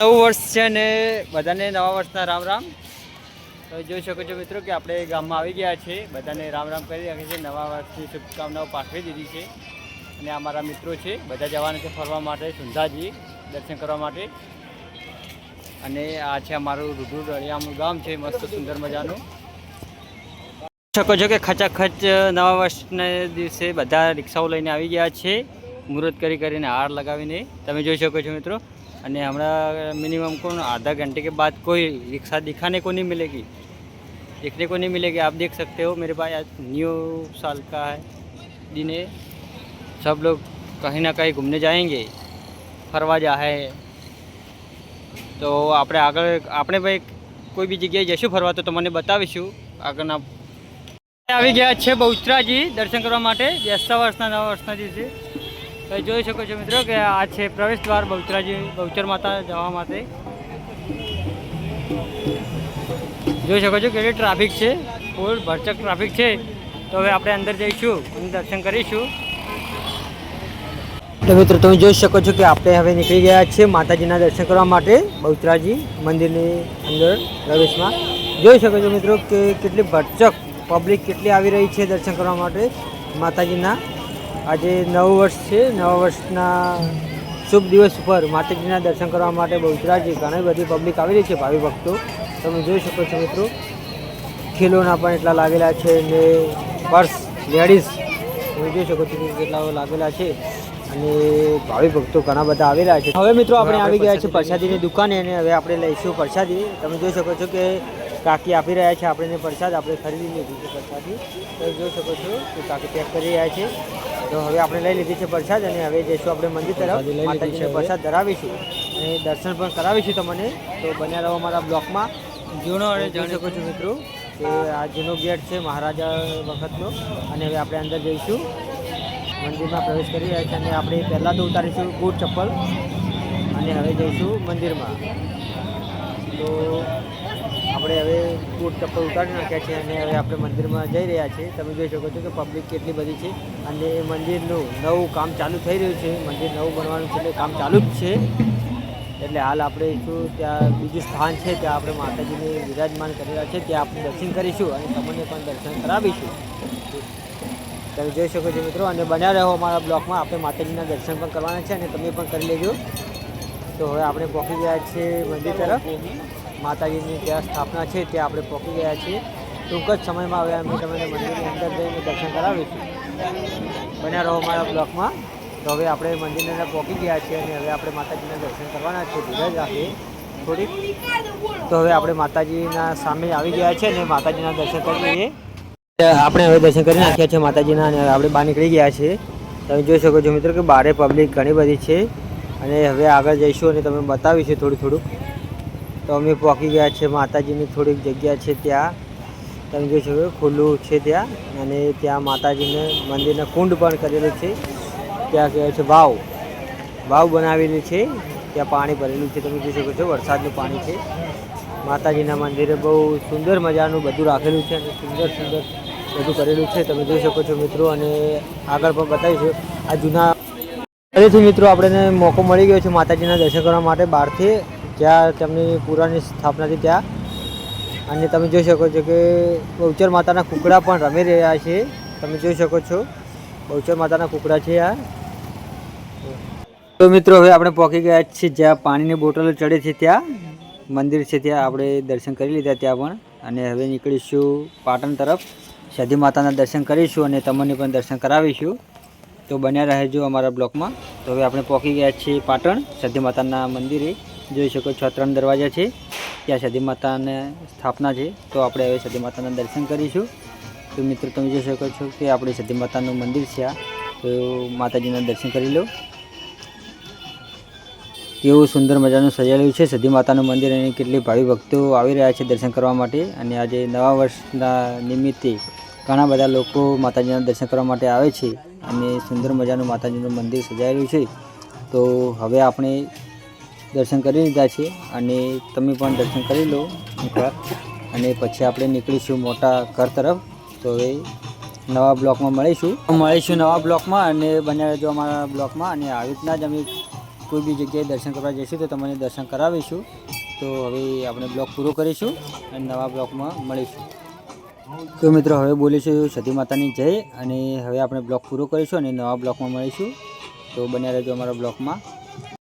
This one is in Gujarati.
નવું વર્ષ છે ને બધાને નવા વર્ષના રામ રામ. તો જોઈ શકો છો મિત્રો કે આપણે ગામમાં આવી ગયા છે બધાને રામ રામ કરી રાખીએ છીએ નવા વર્ષની શુભકામનાઓ પાઠવી દીધી છે. અને અમારા મિત્રો છે, બધા જવાના છે ફરવા માટે, સુંધાજી, દર્શન કરવા માટે. અને આ છે અમારું રૂઢુ રળિયામનું ગામ છે, મસ્ત સુંદર મજાનું. શકો છો કે ખચાખચ નવા વર્ષના દિવસે બધા રિક્ષાઓ લઈને આવી ગયા છે. મુહૂર્ત કરી કરીને હાર લગાવીને. તમે જોઈ શકો છો મિત્રો અને हमारा मिनिमम को आधा घंटे के बाद कोई रिक्शा दिखाने को नहीं मिलेगी देखने को नहीं मिलेगी आप देख सकते हो मेरे भाई आज न्यू साल का है दिन है सब लोग कहीं ना कहीं घूमने जाएंगे ફરવા જાહે તો આપણે આગળ આપણે ભાઈ કોઈ બી જગ્યાએ જઈશું ફરવા તો તમને બતાવીશું આગળના આવી ગયા છે બહુચરાજી દર્શન કરવા માટે બેસતા વર્ષના નવા વર્ષના દિવસે તો જોઈ શકો છો મિત્રો કે આ છે પ્રવેશ દ્વાર બહુચરાજી, બહુચર માતા જવા માટે. જોઈ શકો છો કેટલી ટ્રાફિક છે, ફૂલ ભરચક ટ્રાફિક છે. તો હવે આપણે અંદર જઈશું, અને દર્શન કરીશું. તો મિત્રો તમે જોઈ શકો છો કે આપણે હવે નીકળી ગયા છીએ માતાજીના દર્શન કરવા માટે, બહુચરાજી મંદિરની અંદર પ્રવેશમાં. જોઈ શકો છો મિત્રો કે કેટલી ભરચક પબ્લિક કેટલી આવી રહી છે દર્શન કરવા માટે માતાજીના. આજે નવું વર્ષ છે. નવા વર્ષના શુભ દિવસ ઉપર માતાજીના દર્શન કરવા માટે બહુચરાજી ઘણી બધી પબ્લિક આવી રહી છે ભાવિ ભક્તો. તમે જોઈ શકો છો મિત્રો ખીલોના પણ એટલા લાગેલા છે ને પર્સ લેડીઝ તમે જોઈ શકો છો કે કેટલા લાગેલા છે. અને ભાવિ ભક્તો ઘણા બધા આવેલા છે. હવે મિત્રો આપણે આવી ગયા છે પ્રસાદીની દુકાને અને હવે આપણે લઈશું પ્રસાદી. તમે જોઈ શકો છો કે કાકી આપી રહ્યા છે આપણને પ્રસાદ આપણે ખરીદી લીધી છે પ્રસાદી તમે જોઈ શકો છો કે કાકી પેક કરી રહ્યા છે. તો હવે આપણે લઈ લીધી છે પ્રસાદ અને હવે જઈશું આપણે મંદિર તરફ. માતાજીને પ્રસાદ ધરાવીશું. અને દર્શન પણ કરાવીશું તમને. તો બન્યા રહો અમારા બ્લોકમાં. જૂનો અને જોઈ શકો છો મિત્રો કે આ જૂનો ગેટ છે મહારાજા વખતનો. અને હવે આપણે અંદર જઈશું. મંદિરમાં પ્રવેશ કરી રહ્યા છે અને આપણે પહેલાં તો ઉતારીશું બૂટ ચપ્પલ. અને હવે જઈશું મંદિરમાં. તો આપણે ચપ્પલ ઉતારી નાખ્યા છે અને હવે આપણે મંદિરમાં જઈ રહ્યા છીએ. તમે જોઈ શકો છો કે પબ્લિક કેટલી બધી છે અને એ મંદિરનું નવું કામ ચાલુ થઈ રહ્યું છે. મંદિર નવું બનવાનું છે એટલે કામ ચાલુ જ છે. એટલે હાલ આપણે શું ત્યાં બીજું સ્થાન છે, ત્યાં આપણે માતાજીને વિરાજમાન કરેલા છે ત્યાં આપણે દર્શન કરીશું અને તમને પણ દર્શન કરાવીશું. તમે જોઈ શકો છો મિત્રો, અને બન્યા રહો અમારા બ્લોકમાં. આપણે માતાજીના દર્શન પણ કરવાના છે અને તમે પણ કરી લેજો. તો હવે આપણે પહોંચી ગયા છીએ મંદિર તરફ. માતાજીની ત્યાં સ્થાપના છે, ત્યાં આપણે પહોંચી ગયા છીએ. ટૂંક જ સમયમાં હવે અમે તમને મંદિરની અંદર જઈને દર્શન કરાવીશું. બન્યા રહો અમારા બ્લોકમાં. તો હવે આપણે મંદિરની અંદર પહોંચી ગયા છીએ અને હવે આપણે માતાજીના દર્શન કરવાના છે ધીરજ રાખીએ. થોડીક. તો હવે આપણે માતાજીના સામે આવી ગયા છે અને માતાજીના દર્શન કરી લઈએ. આપણે હવે દર્શન કરી નાખ્યા છે માતાજીના અને આપણે બહાર નીકળી ગયા છીએ. તમે જોઈ શકો છો મિત્રો કે બારે પબ્લિક ઘણી બધી છે. અને હવે આગળ જઈશું અને તમે બતાવીશું થોડું થોડુંક તો અમે પહોંચી ગયા છે, માતાજીની થોડીક જગ્યા છે ત્યાં. તમે જોઈ શકો ખુલ્લું છે ત્યાં. અને ત્યાં માતાજીને મંદિરને કુંડ પણ કરેલું છે. ત્યાં કહેવાય છે વાવ. વાવ બનાવેલી છે. ત્યાં પાણી ભરેલું છે. તમે જોઈ શકો છો, વરસાદનું પાણી છે. માતાજીના મંદિરે બહુ સુંદર મજાનું બધું રાખેલું છે અને સુંદર સુંદર બધું કરેલું છે. તમે જોઈ શકો છો, મિત્રો. અને આગળ પણ બતાવીશું. આ જૂના ફરીથી, મિત્રો, આપણને મોકો મળી ગયો છે માતાજીના દર્શન કરવા માટે બહારથી. જ્યાં તેમની પુરાણની સ્થાપના હતી ત્યાં. અને તમે જોઈ શકો છો કે બહુચર માતાના કુકડા પણ રમી રહ્યા છે. તમે જોઈ શકો છો, બહુચર માતાના કુકડા છે આ. તો મિત્રો, હવે આપણે પહોંચી ગયા છીએ જ્યાં પાણીની બોટલો ચડે છે ત્યાં. મંદિર છે ત્યાં આપણે દર્શન કરી લીધા ત્યાં પણ. અને હવે નીકળીશું પાટણ તરફ. સધી માતાના દર્શન કરીશું અને તમને પણ દર્શન કરાવીશું. તો બન્યા રહેજો અમારા બ્લોકમાં. તો હવે આપણે પહોંચી ગયા છીએ પાટણ સધી માતાના મંદિરે. જોઈ શકો છો ત્રણ દરવાજા છે. ત્યાં સધી માતાને સ્થાપના છે. તો આપણે હવે સધી માતાના દર્શન કરીશું. તો મિત્રો, તમે જોઈ શકો છો કે આપણે સધી માતાનું મંદિર છે આ. તો માતાજીના દર્શન કરી લો. કેવું સુંદર મજાનું સજાયેલું છે સધી માતાનું મંદિર અને કેટલી ભાવિ ભક્તો આવી રહ્યા છે દર્શન કરવા માટે. અને આજે નવા વર્ષના નિમિત્તે ઘણા બધા લોકો માતાજીના દર્શન કરવા માટે આવે છે. અને સુંદર મજાનું માતાજીનું મંદિર સજાયેલું છે. તો હવે આપણે દર્શન કરી લીધા છે અને તમે પણ દર્શન કરી લો એકવાર અને પછી આપણે નીકળીશું મોટા ઘર તરફ. તો હવે નવા બ્લોકમાં મળીશું. મળીશું નવા બ્લોકમાં અને બન્યા રહેજો અમારા બ્લોકમાં. અને આવી રીતના જ અમે કોઈ બી જગ્યાએ દર્શન કરવા જઈશું તો તમને દર્શન કરાવીશું. તો હવે આપણે બ્લોક પૂરો કરીશું અને નવા બ્લોકમાં મળીશું. તો મિત્રો, હવે બોલીશું સતી માતાની જય. અને હવે આપણે બ્લોગ પૂરો કરીશું અને નવા બ્લોગમાં મળીશું. તો બન્યા રહેજો અમારા બ્લોગમાં